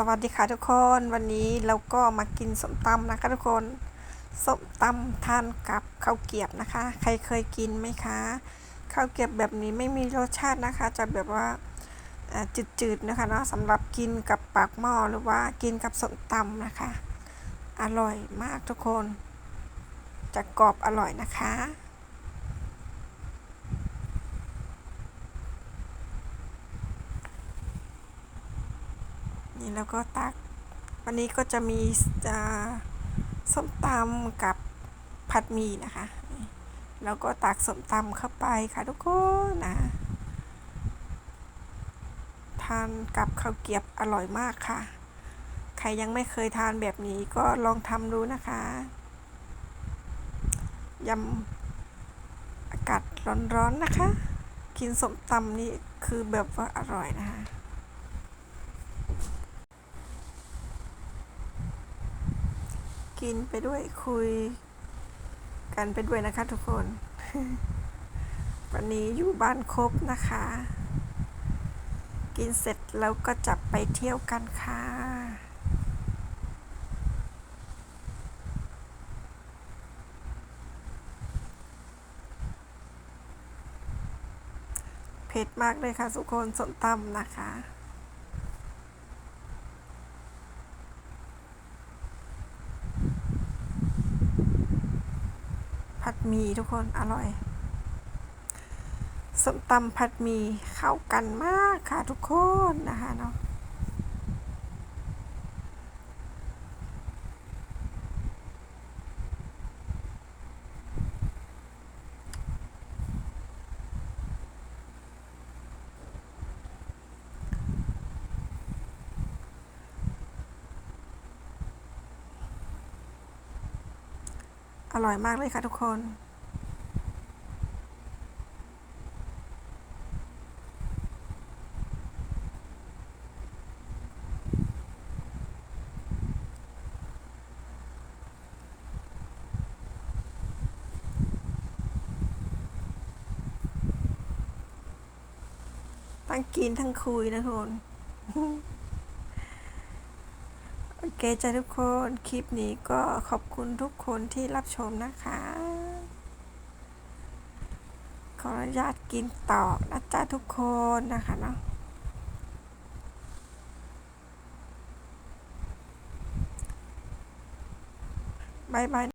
สวัสดีค่ะทุกคนวันนี้เราก็มากินส้มตำนะคะทุกคนส้มตำทานกับข้าวเกรียบนะคะ ใครเคยกินไหมคะข้าวเกรียบแบบนี้ไม่มีรสชาตินะคะ จะแบบว่าจืดๆนะคะเนาะสำหรับกินกับปากหม้อหรือว่ากินกับส้มตำนะคะ อร่อยมากทุกคน จะกรอบอร่อยนะคะ นี่แล้วก็ตัก วันนี้ก็จะมีอ่าส้มตำกับผัดหมี่นะคะ แล้วก็ตักส้มตำเข้าไปค่ะทุกคนนะ ทานกับข้าวเกรียบอร่อยมากค่ะ ใครยังไม่เคยทานแบบนี้ก็ลองทำดูนะคะยำอากาศร้อนๆนะคะ กินส้มตำนี่คือแบบว่าอร่อยนะคะ กินไปด้วยคุย กันไปด้วยนะคะทุกคน วันนี้อยู่บ้านครบนะคะ กินเสร็จแล้วก็จะไปเที่ยวกันค่ะเผ็ดมากเลยค่ะทุกคนส้มตำนะคะ ผัดหมี่ทุกคนอร่อยส้มตำผัดหมี่เข้ากันมากค่ะทุกคนนะคะเนาะ ร่อยมากเลยค่ะทุกคน ทั้งกินทั้งคุยนะทุกคน เกจ้ะทุกคนคลิปนี้ก็ขอบคุณทุกคนที่รับชมนะคะ ขออนุญาตกินต่อนะจ๊ะทุกคนนะคะเนาะบายบาย